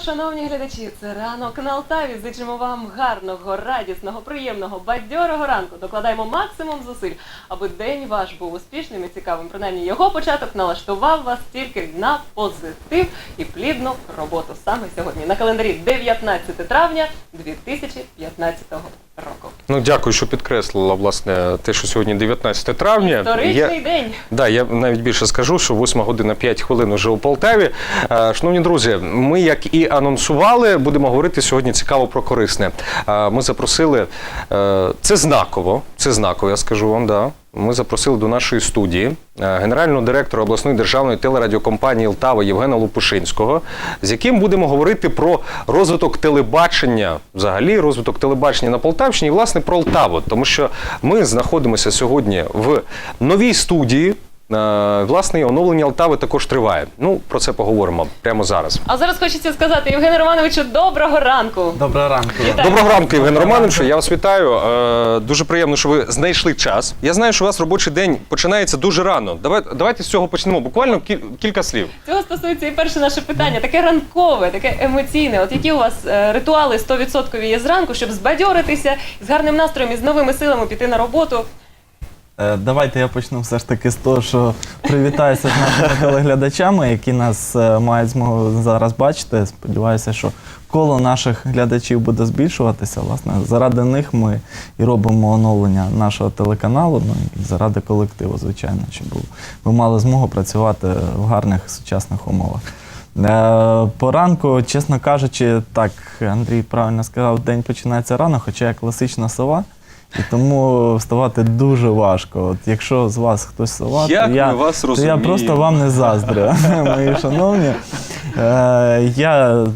Шановні глядачі. Це ранок на Алтаві. Зичимо вам гарного, радісного, приємного, бадьорого ранку. Докладаємо максимум зусиль, аби день ваш був успішним і цікавим. Принаймні його початок налаштував вас тільки на позитив і плідну роботу. Саме сьогодні на календарі 19 травня 2015 року. Ну, дякую, що підкреслила власне те, що сьогодні 19 травня. Історичний день. Да, я навіть більше скажу, що 8 година 5 хвилин уже у Полтаві. Е, Шановні друзі, ми, як і анонсували, будемо говорити сьогодні цікаво про корисне. Е, Ми запросили, е, це знаково, це знаково, я скажу вам, да. Ми запросили до нашої студії е, генерального директора обласної державної телерадіокомпанії Лтава Євгена Лупушинського, з яким будемо говорити про розвиток телебачення, взагалі розвиток телебачення на Полтавщині, і власне про Лтаву. Тому що ми знаходимося сьогодні в новій студії. Е, Власне, оновлення Алтави також триває. Ну, про це поговоримо прямо зараз. А зараз хочеться сказати Євгену Романовичу, доброго ранку. Доброго ранку. Вітаю. Доброго ранку, Євген Романовичу. Я вас вітаю. Е, Дуже приємно, що ви знайшли час. Я знаю, що у вас робочий день починається дуже рано. Давайте, давайте з цього почнемо. Буквально кіль- кілька слів. Цього стосується і перше наше питання, таке ранкове, таке емоційне. От які у вас е, ритуали 100% є зранку, щоб збадьоритися з гарним настроєм і з новими силами піти на роботу? Е, Давайте я почну все ж таки з того, що привітаюся з нашими телеглядачами, які нас е, мають змогу зараз бачити. Сподіваюся, що коло наших глядачів буде збільшуватися. Власне, заради них ми і робимо оновлення нашого телеканалу, ну і заради колективу, звичайно, щоб ви мали змогу працювати в гарних сучасних умовах. Е, Поранку, чесно кажучи, так, Андрій правильно сказав, день починається рано, хоча я класична сова. І тому вставати дуже важко. От якщо з вас хтось сова, Як то, я, ми вас то я розуміємо. просто вам не заздрю, мої шановні. Е, я,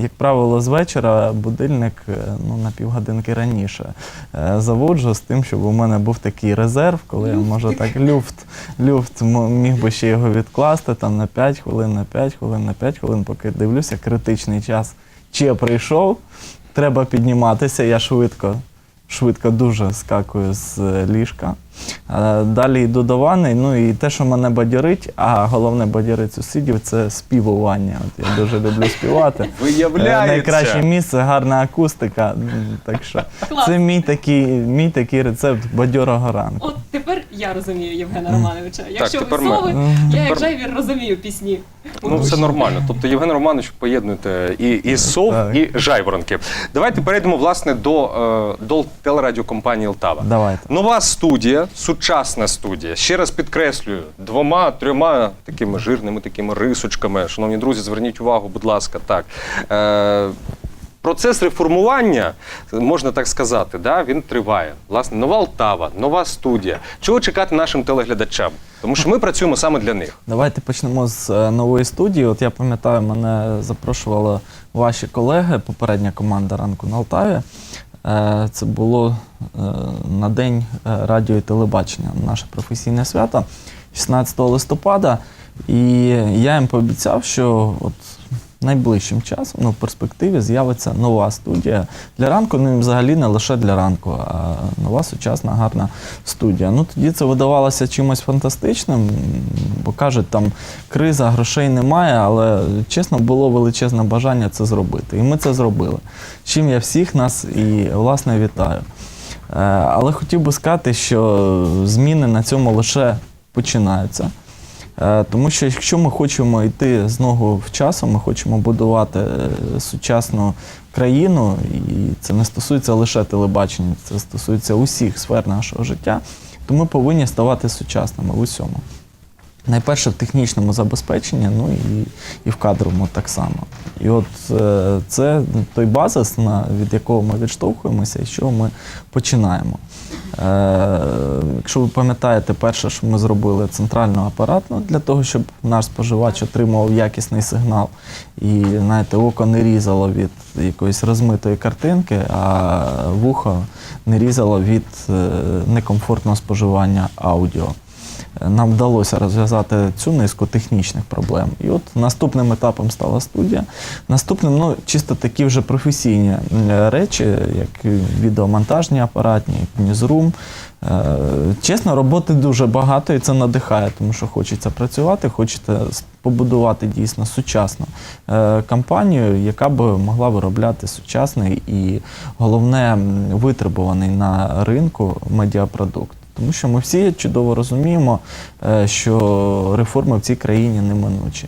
як правило, з вечора будильник е, ну, на півгодинки раніше е, заводжу з тим, щоб у мене був такий резерв, коли я можу так люфт, люфт м- міг би ще його відкласти там на 5 хвилин, на 5 хвилин, на 5 хвилин, поки дивлюся, критичний час ще прийшов. Треба підніматися, я швидко швидко дуже скакую з е, ліжка. Е, Далі йду до ванни. Ну і те, що мене бадьорить, а головне бадьорить сусідів, це співування. От я дуже люблю співати. Е, Виявляється. Найкраще місце, гарна акустика. Так що Клас. це мій такий, мій такий рецепт бадьорого ранку. От тепер я розумію Євгена Романовича. Якщо тепер ви ми. сови, Мгм. я як Тепер- жайвір розумію пісні. Ну, все нормально. Тобто, Євген Романович, поєднуєте і, і сов, Так. і жайворонки. Давайте перейдемо власне до, е, до телерадіокомпанії Лтава. Давайте. Нова студія, сучасна студія. Ще раз підкреслюю, двома, трьома такими жирними такими рисочками. Шановні друзі, зверніть увагу, будь ласка, так. Е, Процес реформування, можна так сказати, да, він триває. Власне, нова Лтава, нова студія. Чого чекати нашим телеглядачам? Тому що ми працюємо саме для них. Давайте почнемо з е, нової студії. От я пам'ятаю, мене запрошували ваші колеги, попередня команда ранку на Алтаві. Е, Це було е, на день е, радіо і телебачення, наше професійне свято 16 листопада. І я їм пообіцяв, що от найближчим часом, ну, в перспективі, з'явиться нова студія для ранку. Ну і взагалі не лише для ранку, а нова сучасна гарна студія. Ну тоді це видавалося чимось фантастичним, бо кажуть, там криза, грошей немає, але чесно було величезне бажання це зробити. І ми це зробили. Чим я всіх нас і власне вітаю. Е, Але хотів би сказати, що зміни на цьому лише починаються. Е, Тому що якщо ми хочемо йти з ногу в часу, ми хочемо будувати е, сучасну країну, і це не стосується лише телебачення, це стосується усіх сфер нашого життя, то ми повинні ставати сучасними в усьому. Найперше в технічному забезпеченні, ну і, і в кадровому так само. І от е, це той базис, від якого ми відштовхуємося і чого ми починаємо. Е, якщо ви пам'ятаєте, перше, що ми зробили центральну апаратну для того, щоб наш споживач отримував якісний сигнал, і знаєте, око не різало від якоїсь розмитої картинки, а вухо не різало від е, некомфортного споживання аудіо. Нам вдалося розв'язати цю низку технічних проблем. І от наступним етапом стала студія. Наступним, ну, чисто такі вже професійні речі, як відеомонтажні апаратні, ньюзрум. Е, Чесно, роботи дуже багато і це надихає, тому що хочеться працювати, хочеться побудувати дійсно сучасну е, компанію, яка б могла виробляти сучасний і головне витребуваний на ринку медіапродукт. Тому що ми всі чудово розуміємо, е, що реформи в цій країні неминучі.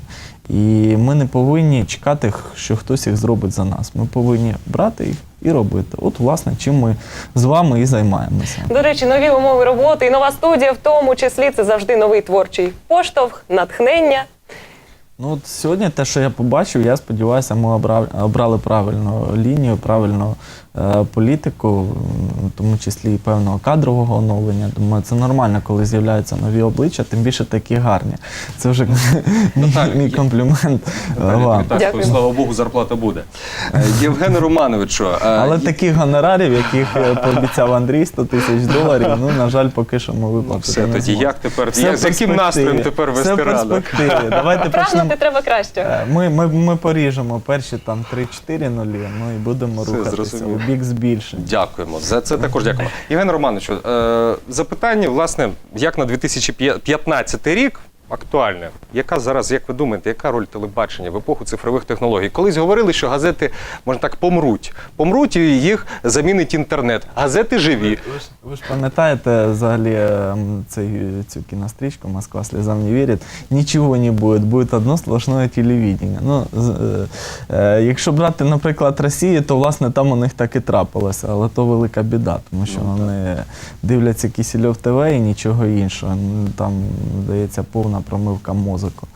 І ми не повинні чекати, що хтось їх зробить за нас. Ми повинні брати їх і робити. От, власне, чим ми з вами і займаємося. До речі, нові умови роботи і нова студія, в тому числі це завжди новий творчий поштовх, натхнення. Ну от сьогодні те, що я побачив, я сподіваюся, ми обрали, обрали правильну лінію, правильну е, політику, в тому числі і певного кадрового оновлення. Думаю, це нормально, коли з'являються нові обличчя, тим більше такі гарні. Це вже мій, Наталя, мій є- комплімент вам. Так, Дякую. слава Богу, зарплата буде. Е, Євгене Романовичу, е, Але таких гонорарів, яких е, пообіцяв Андрій, 100 тисяч доларів, ну, на жаль, поки що ми виплатити все тоді, як тепер, Все як, з яким настроєм тепер Все вести раду? Давайте почнемо. Прагнути треба краще. Е, Ми, ми, ми поріжемо перші там 3-4 нулі, ну і будемо Все, рухатися зрозуміло. у бік збільшення. Дякуємо. За це також дякуємо. Євген Романовичу, е, запитання, власне, як на 2015 рік актуальне. Яка зараз, як ви думаєте, яка роль телебачення в епоху цифрових технологій? Колись говорили, що газети, можна так, помруть. Помруть і їх замінить інтернет. Газети живі. Ви ж, пам'ятаєте взагалі ем, цей, цю кінострічку «Москва слезам не вірить»? Нічого не буде, буде одно сплошне телевідення. Ну, е, е, якщо брати, наприклад, Росію, то власне там у них так і трапилося, але то велика біда, тому що вони дивляться Кисельов ТВ і нічого іншого. Ну, Там, здається, повна промивка мозку.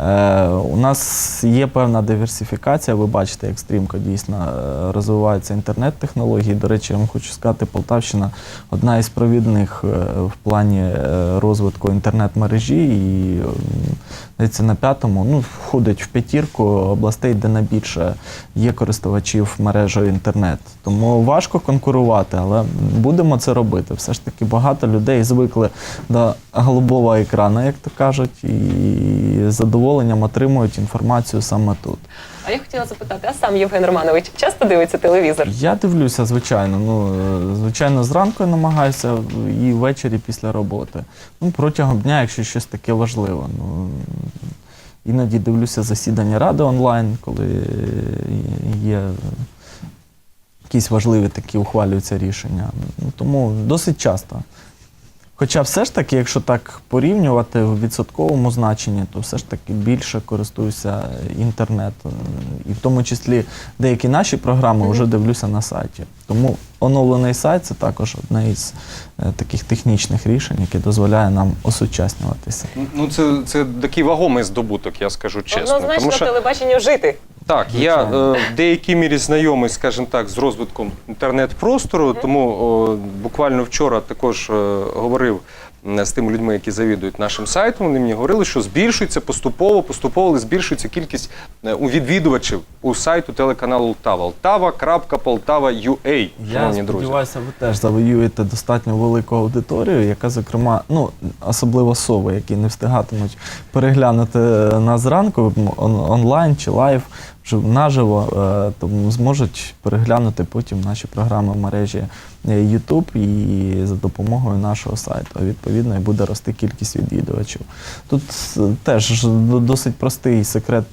Е, у нас є певна диверсифікація. Ви бачите, як стрімко дійсно е, розвиваються інтернет-технології. До речі, я вам хочу сказати, Полтавщина одна із провідних е, в плані е, розвитку інтернет-мережі. І здається, на п'ятому ну, входить в п'ятірку областей, де найбільше є користувачів мережею інтернет. Тому важко конкурувати, але будемо це робити. Все ж таки багато людей звикли до голубого екрану, як то кажуть, і з задоволенням отримують інформацію саме тут. А я хотіла запитати, а сам Євген Романович часто дивиться телевізор? Я дивлюся, звичайно. Ну, звичайно, зранку я намагаюся і ввечері після роботи. Ну, протягом дня, якщо щось таке важливе. Ну, іноді дивлюся засідання ради онлайн, коли є якісь важливі такі ухвалюються рішення. Ну, тому досить часто. Хоча все ж таки, якщо так порівнювати в відсотковому значенні, то все ж таки більше користуюся інтернетом. І в тому числі деякі наші програми вже дивлюся на сайті. Тому оновлений сайт це також одне із е, таких технічних рішень, яке дозволяє нам осучаснюватися. Ну, це, це такий вагомий здобуток, я скажу чесно. Однозначно Тому що телебаченню жити. Так, я е, в деякій мірі знайомий, скажімо так, з розвитком інтернет-простору, тому о, буквально вчора також е, говорив з тими людьми, які завідують нашим сайтом. Вони мені говорили, що збільшується поступово, поступово але збільшується кількість е, у відвідувачів у сайту телеканалу Лтава. Лтава.полтава.ua, Я шановні друзі. сподіваюся, ви теж завоюєте достатньо велику аудиторію, яка, зокрема, ну особливо сови, які не встигатимуть переглянути нас зранку м, он- онлайн чи лайв вже наживо, е, зможуть переглянути потім наші програми в мережі YouTube і за допомогою нашого сайту. Відповідно, і буде рости кількість відвідувачів. Тут е, теж досить простий секрет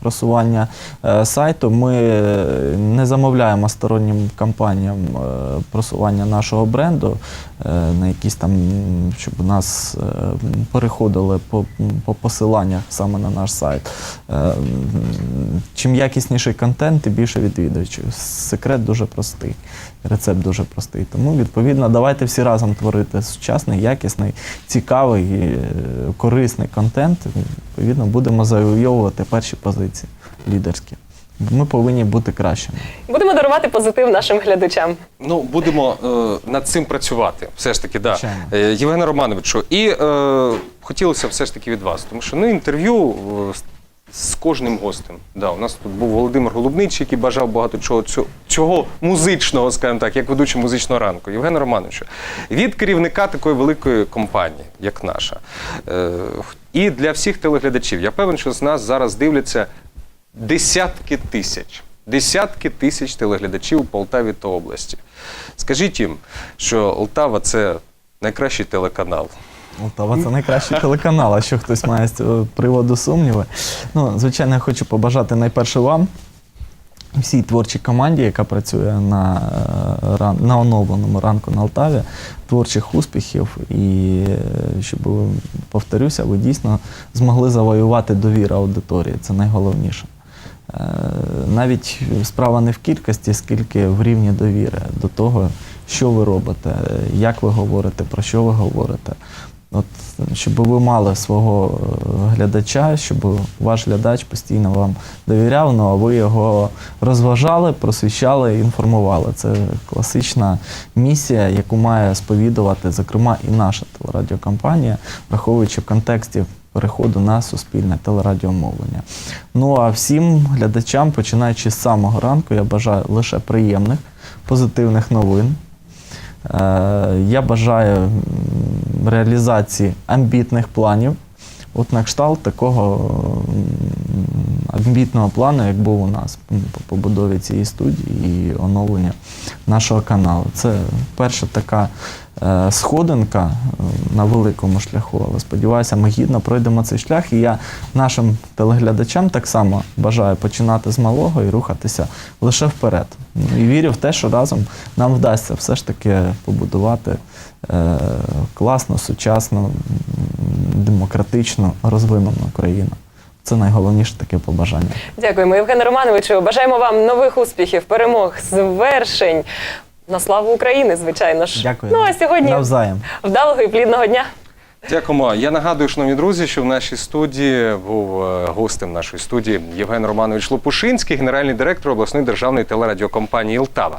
просування е, сайту. Ми е, не замовляємо стороннім компаніям е, просування нашого бренду е, на якісь там, щоб нас е, переходили по, по посиланнях саме на наш сайт. Е, Чим якісніший контент, тим більше відвідувачів. Секрет дуже простий, рецепт дуже простий. Тому, відповідно, давайте всі разом творити сучасний, якісний, цікавий, е, корисний контент. Відповідно, будемо завойовувати перші позиції лідерські. Ми повинні бути кращими. Будемо дарувати позитив нашим глядачам. Ну, будемо е, над цим працювати. Все ж таки, да. Е, Євгене Романовичу, і е, хотілося все ж таки від вас, тому що ну, інтерв'ю е, з кожним гостем. Да, у нас тут був Володимир Голубнич, який бажав багато чого цього, музичного, скажімо так, як ведучий музичного ранку. Євген Романович, від керівника такої великої компанії, як наша, е, і для всіх телеглядачів. Я певен, що з нас зараз дивляться десятки тисяч. Десятки тисяч телеглядачів у Полтаві та області. Скажіть їм, що Полтава це найкращий телеканал. Полтава це найкращий телеканал, а що хтось має з цього приводу сумніви. Ну, звичайно, я хочу побажати найперше вам, всій творчій команді, яка працює на, е, на оновленому ранку на Алтаві, творчих успіхів і е, щоб, повторюся, ви дійсно змогли завоювати довіру аудиторії. Це найголовніше. Е, Навіть справа не в кількості, скільки в рівні довіри до того, що ви робите, е, як ви говорите, про що ви говорите. От, щоб ви мали свого е, глядача, щоб ваш глядач постійно вам довіряв, ну а ви його розважали, просвіщали, інформували. Це класична місія, яку має сповідувати, зокрема, і наша телерадіокомпанія, враховуючи в контексті переходу на суспільне телерадіомовлення. Ну а всім глядачам, починаючи з самого ранку, я бажаю лише приємних, позитивних новин. Е, Я бажаю реалізації амбітних планів. От на кшталт такого амбітного плану, як був у нас по побудові цієї студії і оновлення нашого каналу. Це перша така сходинка е, на великому шляху. Але сподіваюся, ми гідно пройдемо цей шлях. І я нашим телеглядачам так само бажаю починати з малого і рухатися лише вперед. Ну, І вірю в те, що разом нам вдасться все ж таки побудувати е, класну, сучасну, м, демократичну, розвинену країну. Це найголовніше таке побажання. Дякуємо, Євгене Романовичу. Бажаємо вам нових успіхів, перемог, звершень. На славу України, звичайно ж. Дякую. Ну а сьогодні навзаєм. вдалого і плідного дня. Дякуємо. Я нагадую, шановні друзі, що в нашій студії був е, гостем нашої студії Євген Романович Лопушинський, генеральний директор обласної державної телерадіокомпанії Лтава.